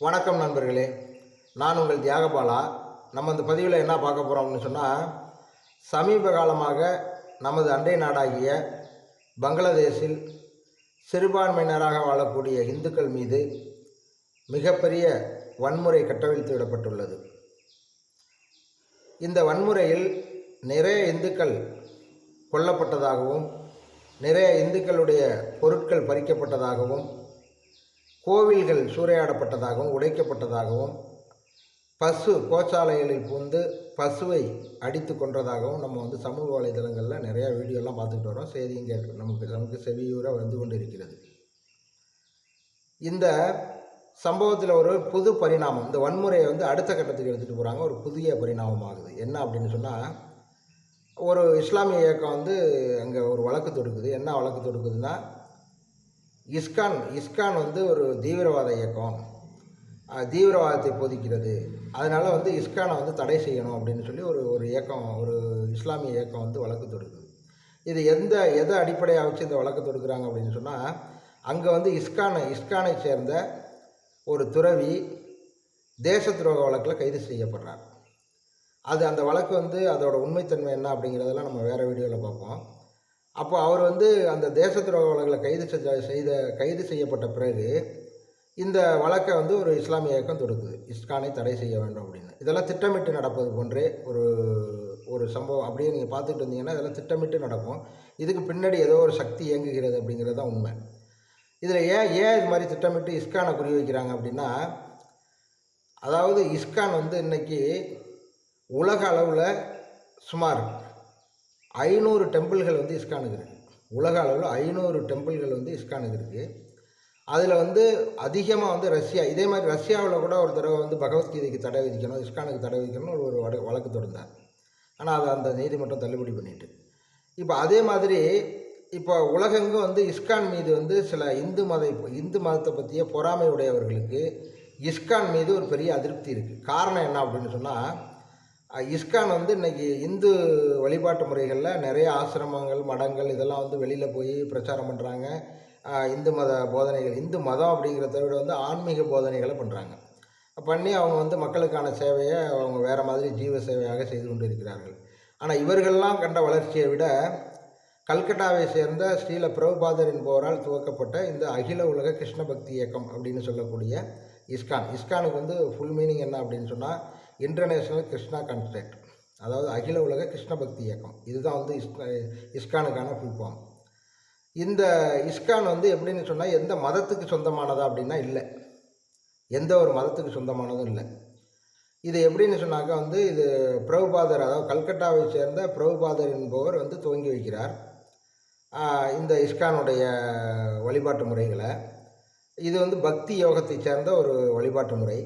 வணக்கம் நண்பர்களே. நான் உங்கள் தியாகபாலா. நம்ம இந்த பதிவில் என்ன பார்க்க போகிறோம்னு சொன்னால் சமீப காலமாக நமது அண்டை நாடாகிய பங்களாதேஷில் சிறுபான்மையினராக வாழக்கூடிய இந்துக்கள் மீது மிகப்பெரிய வன்முறை கட்டவிழ்த்து விடப்பட்டுள்ளது இந்த வன்முறையில் நிறைய இந்துக்கள் கொல்லப்பட்டதாகவும் நிறைய இந்துக்களுடைய பொருட்கள் பறிக்கப்பட்டதாகவும் கோவில்கள் சூறையாடப்பட்டதாகவும் உடைக்கப்பட்டதாகவும் பசு கோச்சாலைகளில் புகுந்து பசுவை அடித்து கொன்றதாகவும் நம்ம வந்து சமூக வலைதளங்களில் நிறையா வீடியோலாம் பார்த்துக்கிட்டு வரோம். செய்தியும் கேட்க நமக்கு நமக்கு செவியூராக வந்து கொண்டு இருக்கிறது இந்த சம்பவத்தில் ஒரு புது பரிணாமம் இந்த வன்முறையை வந்து அடுத்த கட்டத்துக்கு எடுத்துகிட்டு போகிறாங்க ஒரு புதிய பரிணாமம் ஆகுது என்ன அப்படின்னு சொன்னால் ஒரு இஸ்லாமிய இயக்கம் வந்து அங்கே ஒரு வழக்கு தொடுக்குது. என்ன வழக்கு தொடுக்குதுன்னா இஸ்கான் இஸ்கான் வந்து ஒரு தீவிரவாத இயக்கம். தீவிரவாதத்தை போதிக்கிறது. அதனால் வந்து இஸ்கானை வந்து தடை செய்யணும் அப்படின்னு சொல்லி ஒரு ஒரு இயக்கம் ஒரு இஸ்லாமிய இயக்கம் வந்து வழக்கு தொடுக்குது இது எந்த எதை அடிப்படையாக வச்சு இந்த வழக்கு தொடுக்குறாங்க அப்படின்னு சொன்னால் அங்கே வந்து இஸ்கானை இஸ்கானை சேர்ந்த ஒரு துறவி தேச துரோக வழக்கில் கைது செய்யப்படுறார். அது அந்த வழக்கு வந்து அதோட உண்மைத்தன்மை என்ன அப்படிங்கிறதெல்லாம் நம்ம வேறு வீடியோவில் பார்ப்போம். அப்போ அவர் வந்து அந்த தேச துரோக வழக்கில் கைது செஞ்ச செய்த கைது செய்யப்பட்ட பிறகு இந்த வழக்கை வந்து ஒரு இஸ்லாமிய இயக்கம் தொடுக்குது. இஸ்கானை தடை செய்ய வேண்டும் அப்படின்னு. இதெல்லாம் திட்டமிட்டு நடப்பது போன்றே ஒரு ஒரு சம்பவம். அப்படியே நீங்கள் பார்த்துட்டு இருந்தீங்கன்னா இதெல்லாம் திட்டமிட்டு நடக்கும். இதுக்கு பின்னாடி ஏதோ ஒரு சக்தி இயங்குகிறது அப்படிங்கிறது தான் உண்மை. இதில் ஏன் ஏன் இது மாதிரி திட்டமிட்டு இஸ்கானை குறி வைக்கிறாங்க அப்படின்னா அதாவது இஸ்கான் வந்து இன்னைக்கு உலக அளவில் சுமார் ஐநூறு டெம்பிள்கள் வந்து இஸ்கானுக்கு இருக்குது உலக அளவில் ஐநூறு டெம்பிள்கள் வந்து இஸ்கானுக்கு இருக்குது அதில் வந்து அதிகமாக வந்து ரஷ்யா இதே மாதிரி ரஷ்யாவில் கூட ஒரு தடவை வந்து பகவத்கீதைக்கு தடை விதிக்கணும் இஸ்கானுக்கு தடை விதிக்கணும்னு ஒரு வட வழக்கு தொடர்ந்தார் ஆனால் அதை அந்த நீதிமன்றம் தள்ளுபடி பண்ணிட்டு. இப்போ அதே மாதிரி இப்போ உலகெங்கும் வந்து இஸ்கான் மீது வந்து சில இந்து மத இந்து மதத்தை பற்றிய பொறாமை உடையவர்களுக்கு இஸ்கான் மீது ஒரு பெரிய அதிருப்தி இருக்குது காரணம் என்ன அப்படின்னு சொன்னால் இஸ்கான் வந்து இன்னைக்கு இந்து வழிபாட்டு முறைகளில் நிறைய ஆசிரமங்கள் மடங்கள் இதெல்லாம் வந்து வெளியில் போய் பிரச்சாரம் பண்ணுறாங்க இந்து மத போதனைகள் இந்து மதம் அப்படிங்கிறத விட வந்து ஆன்மீக போதனைகளை பண்ணுறாங்க பண்ணி அவங்க வந்து மக்களுக்கான சேவையை அவங்க வேறு மாதிரி ஜீவ சேவையாக செய்து கொண்டு இருக்கிறார்கள் ஆனால் இவர்கள்லாம் கண்ட வளர்ச்சியை விட கல்கட்டாவை சேர்ந்த ஸ்ரீல பிரபுபாதர் என்பவரால் துவக்கப்பட்ட இந்த அகில உலக கிருஷ்ண பக்தி இயக்கம் அப்படின்னு சொல்லக்கூடிய இஸ்கான். இஸ்கானுக்கு வந்து ஃபுல் மீனிங் என்ன அப்படின்னு சொன்னால் இன்டர்நேஷ்னல் கிருஷ்ணா கான்ஸ்ட்ரக்ட் அதாவது அகில உலக கிருஷ்ண பக்தி இயக்கம். இதுதான் வந்து இஸ்கா இஸ்கானுக்கான ஃபுல் ஃபார்ம் இந்த இஸ்கான் வந்து எப்படின்னு சொன்னால் எந்த மதத்துக்கு சொந்தமானதா அப்படின்னா இல்லை. எந்த ஒரு மதத்துக்கு சொந்தமானதும் இல்லை. இது எப்படின்னு சொன்னாக்கா வந்து இது பிரபுபாதர் அதாவது கல்கட்டாவை சேர்ந்த பிரபுபாதர் என்பவர் வந்து துவங்கி வைக்கிறார். இந்த இஸ்கானுடைய வழிபாட்டு முறைகளை. இது வந்து பக்தி யோகத்தை சேர்ந்த ஒரு வழிபாட்டு முறை.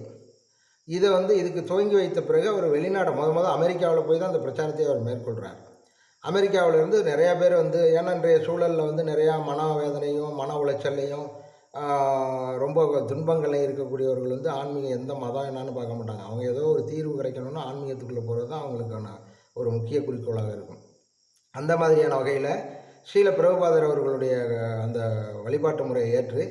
இதை வந்து இதுக்கு துவங்கி வைத்த பிறகு அவர் வெளிநாடு முத முதல் அமெரிக்காவில் போய் தான் அந்த பிரச்சாரத்தை அவர் மேற்கொள்கிறார் அமெரிக்காவிலேருந்து நிறையா பேர் வந்து ஏன்னா இன்றைய சூழலில் வந்து நிறையா மன வேதனையும் மன உளைச்சல்லையும் ரொம்ப துன்பங்களையும் இருக்கக்கூடியவர்கள் வந்து ஆன்மீகம் எந்த மதம் என்னன்னு பார்க்க மாட்டாங்க. அவங்க ஏதோ ஒரு தீர்வு கிடைக்கணும்னா ஆன்மீகத்துக்குள்ளே போகிறது தான் அவங்களுக்கான ஒரு முக்கிய குறிக்கோளாக இருக்கும். அந்த மாதிரியான வகையில் ஸ்ரீல பிரபுபாதர் அவர்களுடைய அந்த வழிபாட்டு முறையை ஏற்று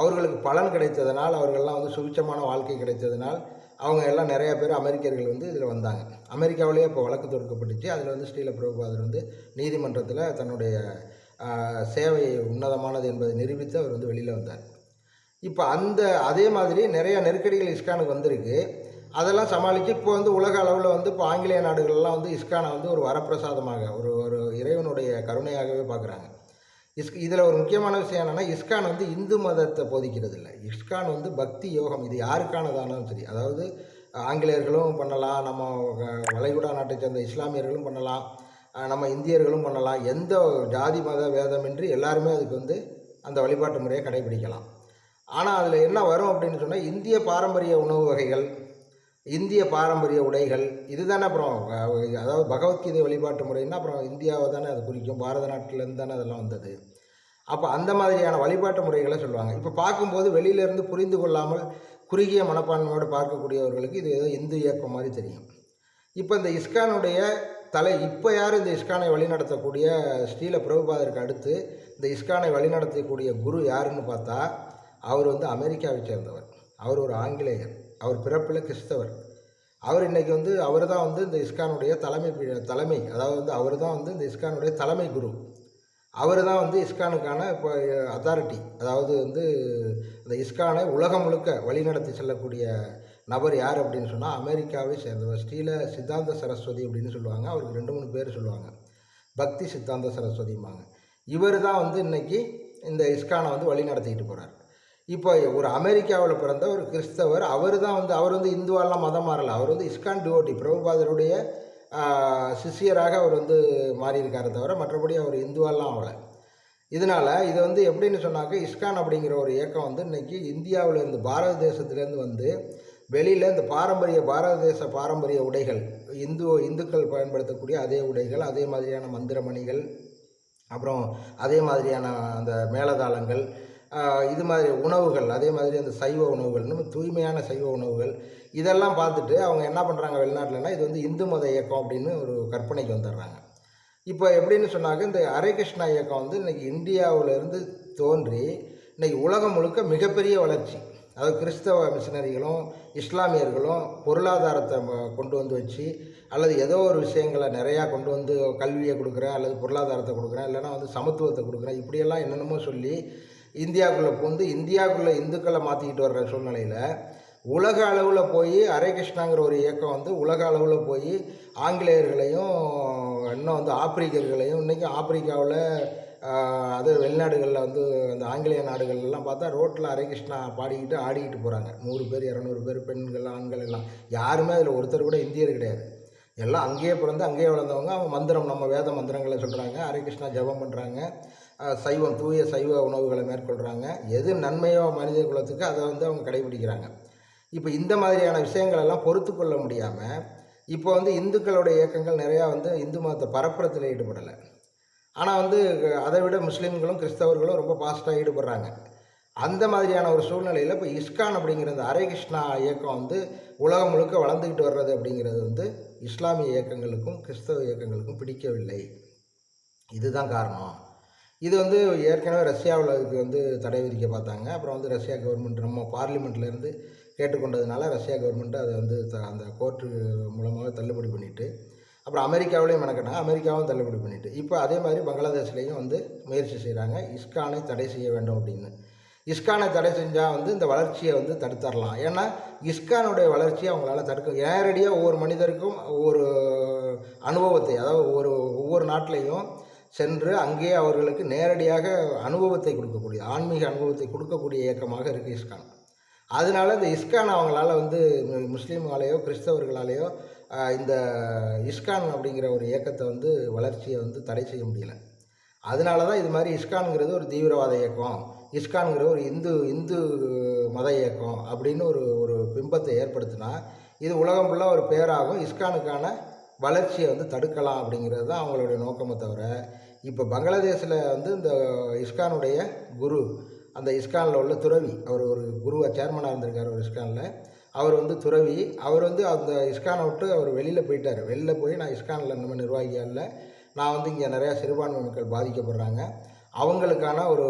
அவர்களுக்கு பலன் கிடைத்ததனால் அவர்கள்லாம் வந்து சுபிச்சமான வாழ்க்கை கிடைத்ததனால் அவங்க எல்லாம் நிறையா பேர் அமெரிக்கர்கள் வந்து இதில் வந்தாங்க. அமெரிக்காவிலேயே இப்போ வழக்கு தொடுக்கப்பட்டுச்சு. அதில் வந்து ஸ்ரீல பிரபுபாதர் வந்து நீதிமன்றத்தில் தன்னுடைய சேவை உன்னதமானது என்பதை நிரூபித்து அவர் வந்து வெளியில் வந்தார். இப்போ அந்த அதே மாதிரி நிறைய நெருக்கடிகள் இஸ்கானுக்கு வந்திருக்கு. அதெல்லாம் சமாளித்து இப்போ வந்து உலக அளவில் வந்து இப்போ ஆங்கிலேய நாடுகள்லாம் வந்து இஸ்கானை வந்து ஒரு வரப்பிரசாதமாக ஒரு ஒரு இறைவனுடைய கருணையாகவே பார்க்குறாங்க. இஸ் இதில் ஒரு முக்கியமான விஷயம் என்னென்னா இஸ்கான் வந்து இந்து மதத்தை போதிக்கிறது இல்லை இஸ்கான் வந்து பக்தி யோகம். இது யாருக்கானதானாலும் சரி. அதாவது ஆங்கிலேயர்களும் பண்ணலாம் நம்ம வளைகுடா நாட்டை சேர்ந்த இஸ்லாமியர்களும் பண்ணலாம் நம்ம இந்தியர்களும் பண்ணலாம். எந்த ஜாதி மத வேதமின்றி எல்லாருமே அதுக்கு வந்து அந்த வழிபாட்டு முறையை கடைபிடிக்கலாம். ஆனால் அதில் என்ன வரும் அப்படின்னு சொன்னால் இந்திய பாரம்பரிய உணவு வகைகள் இந்திய பாரம்பரிய உடைகள் இதுதானே அப்புறம் அதாவது பகவத்கீதை வழிபாட்டு முறைன்னா அப்புறம் இந்தியாவை தானே அது குறிக்கும் பாரத நாட்டிலேருந்து தானே அதெல்லாம் வந்தது. அப்போ அந்த மாதிரியான வழிபாட்டு முறைகளை சொல்லுவாங்க. இப்போ பார்க்கும்போது வெளியிலேருந்து புரிந்து கொள்ளாமல் குறுகிய மனப்பான்மையோடு பார்க்கக்கூடியவர்களுக்கு இது ஏதோ இந்து இயக்கம் மாதிரி தெரியும். இப்போ இந்த இஸ்கானுடைய தலை இப்போ யார் இந்த இஸ்கானை வழிநடத்தக்கூடிய ஸ்ரீல பிரபுபாதருக்கு அடுத்து இந்த இஸ்கானை வழிநடத்தக்கூடிய குரு யாருன்னு பார்த்தா அவர் வந்து அமெரிக்காவை சேர்ந்தவர். அவர் ஒரு ஆங்கிலேயர். அவர் பிறப்பில் கிறிஸ்தவர். அவர் இன்னைக்கு வந்து அவர் தான் வந்து இந்த இஸ்கானுடைய தலைமை தலைமை அதாவது வந்து அவர் தான் வந்து இந்த இஸ்கானுடைய தலைமை குரு. அவர் தான் வந்து இஸ்கானுக்கான இப்போ அத்தாரிட்டி அதாவது வந்து இந்த இஸ்கானை உலகம் முழுக்க வழிநடத்தி செல்லக்கூடிய நபர் யார் அப்படின்னு சொன்னால் அமெரிக்காவை சேர்ந்தவர். ஸ்ரீல சித்தாந்த சரஸ்வதி அப்படின்னு சொல்லுவாங்க. அவருக்கு ரெண்டு மூணு பேர் சொல்லுவாங்க. பக்தி சித்தாந்த சரஸ்வதிம்பாங்க. இவர் தான் வந்து இன்னைக்கு இந்த இஸ்கானை வந்து வழி நடத்திக்கிட்டு போகிறார் இப்போ ஒரு அமெரிக்காவில் பிறந்த ஒரு கிறிஸ்தவர் அவர் தான் வந்து அவர் வந்து இந்துவாலாம் மதம் மாறலை. அவர் வந்து இஸ்கான் டிவோட்டி பிரபுபாதருடைய சிஷியராக சிஷ்யராக அவர் வந்து மாறியிருக்காரு தவிர மற்றபடி அவர் இந்துவாலாம் ஆகலை. இதனால் இது வந்து எப்படின்னு சொன்னாக்க இஸ்கான் அப்படிங்கிற ஒரு இயக்கம் வந்து இன்னைக்கு இந்தியாவில் இருந்து பாரத தேசத்துலேருந்து வந்து வெளியில் இந்த பாரம்பரிய பாரத தேச பாரம்பரிய உடைகள் இந்து இந்துக்கள் பயன்படுத்தக்கூடிய அதே உடைகள் அதே மாதிரியான மந்திரமணிகள் அப்புறம் அதே மாதிரியான அந்த மேலதாளங்கள் இது மாதிரி உணவுகள் அதே மாதிரி அந்த சைவ உணவுகள் இன்னும் தூய்மையான சைவ உணவுகள் இதெல்லாம் பார்த்துட்டு அவங்க என்ன பண்ணுறாங்க வெளிநாட்டிலனா இது வந்து இந்து மத இயக்கம் அப்படின்னு ஒரு கற்பனைக்கு வந்துடுறாங்க. இப்போ எப்படின்னு சொன்னாக்க இந்த ஹரே கிருஷ்ணா இயக்கம் வந்து இன்றைக்கி இந்தியாவிலேருந்து தோன்றி இன்றைக்கி உலகம் முழுக்க மிகப்பெரிய வளர்ச்சி. அதாவது கிறிஸ்தவ மிஷினரிகளும் இஸ்லாமியர்களும் பொருளாதாரத்தை கொண்டு வந்து வச்சு அல்லது ஏதோ ஒரு விஷயங்களை நிறையா கொண்டு வந்து கல்வியை கொடுக்குறேன் அல்லது பொருளாதாரத்தை கொடுக்குறேன் இல்லைன்னா வந்து சமத்துவத்தை கொடுக்குறேன் இப்படியெல்லாம் என்னென்னமோ சொல்லி இந்தியாவுக்குள்ளே புகுந்து இந்தியாவுக்குள்ளே இந்துக்களை மாற்றிக்கிட்டு வர்ற சூழ்நிலையில் உலக அளவில் போய் ஹரே கிருஷ்ணாங்கிற ஒரு இயக்கம் வந்து உலக அளவில் போய் ஆங்கிலேயர்களையும் இன்னும் வந்து ஆப்பிரிக்கர்களையும் இன்றைக்கும் ஆப்பிரிக்காவில் அது வெளிநாடுகளில் வந்து அந்த ஆங்கிலேய நாடுகள்லாம் பார்த்தா ரோட்டில் ஹரே கிருஷ்ணா பாடிக்கிட்டு ஆடிக்கிட்டு போகிறாங்க நூறு பேர் இரநூறு பேர் பெண்கள் ஆண்கள் எல்லாம். யாருமே அதில் ஒருத்தர் கூட இந்தியர் கிடையாது. எல்லாம் அங்கேயே பிறந்து அங்கேயே வளர்ந்தவங்க அவங்க மந்திரம் நம்ம வேத மந்திரங்களை சொல்கிறாங்க ஹரே கிருஷ்ணா ஜெபம் பண்ணுறாங்க சைவம் தூய சைவ உணவுகளை மேற்கொள்கிறாங்க எது நன்மையோ மனித குலத்துக்கு அதை வந்து அவங்க கடைபிடிக்கிறாங்க. இப்போ இந்த மாதிரியான விஷயங்கள் எல்லாம் பொறுத்து கொள்ள முடியாமல் இப்போ வந்து இந்துக்களுடைய இயக்கங்கள் நிறையா வந்து இந்து மதத்தை பரப்புறத்தில் ஈடுபடலை. ஆனால் வந்து அதை விட முஸ்லீம்களும் கிறிஸ்தவர்களும் ரொம்ப பாஸ்ட்டாக ஈடுபடுறாங்க. அந்த மாதிரியான ஒரு சூழ்நிலையில் இப்போ இஸ்கான் அப்படிங்கிற இந்த ஹரே கிருஷ்ணா இயக்கம் வந்து உலகம் முழுக்க வளர்ந்துக்கிட்டு வர்றது அப்படிங்கிறது வந்து இஸ்லாமிய இயக்கங்களுக்கும் கிறிஸ்தவ இயக்கங்களுக்கும் பிடிக்கவில்லை. இதுதான் காரணம். இது வந்து ஏற்கனவே ரஷ்யாவில் இதுக்கு வந்து தடை விதிக்க பார்த்தாங்க. அப்புறம் வந்து ரஷ்யா கவர்மெண்ட் நம்ம பார்லிமெண்ட்லேருந்து கேட்டுக்கொண்டதுனால ரஷ்யா கவர்மெண்ட்டு அதை வந்து த- அந்த கோர்ட்டு மூலமாக தள்ளுபடி பண்ணிவிட்டு அப்புறம் அமெரிக்காவிலையும் மெனக்கட்டாங்க. அமெரிக்காவும் தள்ளுபடி பண்ணிவிட்டு இப்போ அதே மாதிரி பங்களாதேஷ்லேயும் வந்து முயற்சி செய்கிறாங்க இஸ்கானை தடை செய்ய வேண்டும் அப்படின்னு. இஸ்கானை தடை செஞ்சால் வந்து இந்த வளர்ச்சியை வந்து தடுத்தரலாம். ஏன்னா இஸ்கானுடைய வளர்ச்சியை அவங்களால தடுக்க நேரடியாக ஒவ்வொரு மனிதருக்கும் ஒவ்வொரு அனுபவத்தை அதாவது ஒவ்வொரு ஒவ்வொரு நாட்டிலையும் சென்று அங்கே அவர்களுக்கு நேரடியாக அனுபவத்தை கொடுக்கக்கூடிய ஆன்மீக அனுபவத்தை கொடுக்கக்கூடிய இயக்கமாக இருக்குது இஸ்கான். அதனால இந்த இஸ்கான் அவங்களால வந்து முஸ்லீம்களாலேயோ கிறிஸ்தவர்களாலேயோ இந்த இஸ்கான் அப்படிங்கிற ஒரு இயக்கத்தை வந்து வளர்ச்சியை வந்து தடை செய்ய முடியல. அதனால தான் இது மாதிரி இஸ்கானுங்கிறது ஒரு தீவிரவாத இயக்கம் இஸ்கானுங்கிற ஒரு இந்து இந்து மத இயக்கம் அப்படின்னு ஒரு ஒரு பிம்பத்தை ஏற்படுத்தினா இது உலகம் ஃபுல்லாக ஒரு பேராகும். இஸ்கானுக்கான வளர்ச்சியை வந்து தடுக்கலாம் அப்படிங்கிறது தான் அவங்களுடைய நோக்கமே தவிர இப்போ பங்களாதேஷில் வந்து இந்த இஸ்கானுடைய குரு அந்த இஸ்கானில் உள்ள துறவி அவர் ஒரு குருவாக சேர்மனாக இருந்திருக்கார் ஒரு இஸ்கானில். அவர் வந்து துறவி அவர் வந்து அந்த இஸ்கானை விட்டு அவர் வெளியில் போயிட்டார். வெளியில் போய் நான் இஸ்கானில் நம்ம நிர்வாகியாக இல்லை நான் வந்து இங்கே நிறையா சிறுபான்மை மக்கள் பாதிக்கப்படுறாங்க. அவங்களுக்கான ஒரு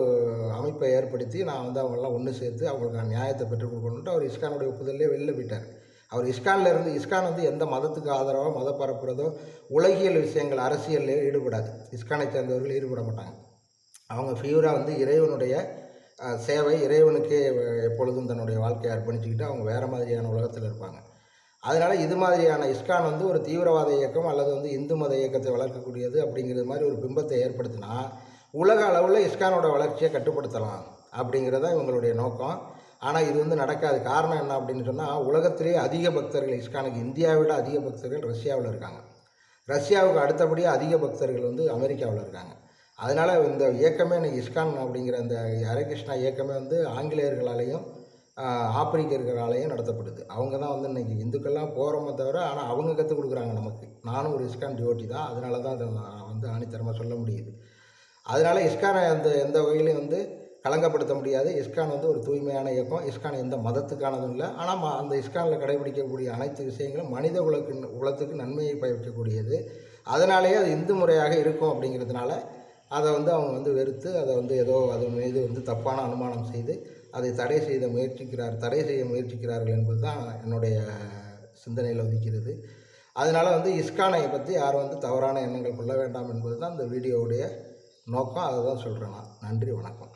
அமைப்பை ஏற்படுத்தி நான் வந்து அவங்களெல்லாம் ஒன்று சேர்த்து அவங்களுக்கான நியாயத்தை பெற்றுக் கொடுக்கணுன்ட்டு அவர் இஸ்கானுடைய ஒப்புதல்லே வெளில போயிட்டார். அவர் இஸ்கானில் இருந்து இஸ்கான் வந்து எந்த மதத்துக்கு ஆதரவோ மத பரப்புறதோ உலகியல் விஷயங்கள் அரசியலில் ஈடுபடாது. இஸ்கானை சேர்ந்தவர்கள் ஈடுபட மாட்டாங்க. அவங்க ஃபியூராக வந்து இறைவனுடைய சேவை இறைவனுக்கே எப்பொழுதும் தன்னுடைய வாழ்க்கையை அர்ப்பணிச்சுக்கிட்டு அவங்க வேறு மாதிரியான உலகத்தில் இருப்பாங்க. அதனால் இது மாதிரியான இஸ்கான் வந்து ஒரு தீவிரவாத இயக்கம் அல்லது வந்து இந்து மத இயக்கத்தை வளர்க்கக்கூடியது அப்படிங்கிறது மாதிரி ஒரு பிம்பத்தை ஏற்படுத்தினா உலக அளவில் இஸ்கானோட வளர்ச்சியை கட்டுப்படுத்தலாம் அப்படிங்கிறது தான் இவங்களுடைய நோக்கம். ஆனால் இது வந்து நடக்காது. காரணம் என்ன அப்படின்னு சொன்னால் உலகத்திலேயே அதிக பக்தர்கள் இஸ்கானுக்கு இந்தியாவை விட அதிக பக்தர்கள் ரஷ்யாவில் இருக்காங்க. ரஷ்யாவுக்கு அடுத்தபடியாக அதிக பக்தர்கள் வந்து அமெரிக்காவில் இருக்காங்க. அதனால் இந்த இயக்கமே இன்னைக்கு இஸ்கான் அப்படிங்கிற அந்த ஹரே கிருஷ்ணா இயக்கமே வந்து ஆங்கிலேயர்களாலேயும் ஆப்பிரிக்கர்களாலேயும் நடத்தப்படுது. அவங்க தான் வந்து இன்றைக்கி இந்துக்கள்லாம் போகிறோமே தவிர ஆனால் அவங்க கற்றுக் கொடுக்குறாங்க நமக்கு. நானும் ஒரு இஸ்கான் டிவோட்டி தான். அதனால தான் அதை நான் வந்து ஆணித்தரமாக சொல்ல முடியுது. அதனால் இஸ்கானை அந்த எந்த வகையிலையும் வந்து களங்கப்படுத்த முடியாது. இஸ்கான் வந்து ஒரு தூய்மையான இயக்கம். இஸ்கான் எந்த மதத்துக்கானதும் இல்லை. ஆனால் அந்த இஸ்கானில் கடைபிடிக்கக்கூடிய அனைத்து விஷயங்களும் மனித உலக்கு உலகத்துக்கு நன்மையை பயக்கக்கூடியது அதனாலேயே அது இந்து முறையாக இருக்கும் அப்படிங்கிறதுனால அதை வந்து அவங்க வந்து வெறுத்து அதை வந்து ஏதோ அது மீது வந்து தப்பான அனுமானம் செய்து அதை தடை செய்த முயற்சிக்கிறார் தடை செய்ய முயற்சிக்கிறார்கள் என்பது தான் என்னுடைய சிந்தனையில் உதிக்கிறது. அதனால் வந்து இஸ்கானை பற்றி யாரும் வந்து தவறான எண்ணங்கள் கொள்ள வேண்டாம் என்பது தான் இந்த வீடியோவுடைய நோக்கம். அதை தான் சொல்கிறேன் நான். நன்றி வணக்கம்.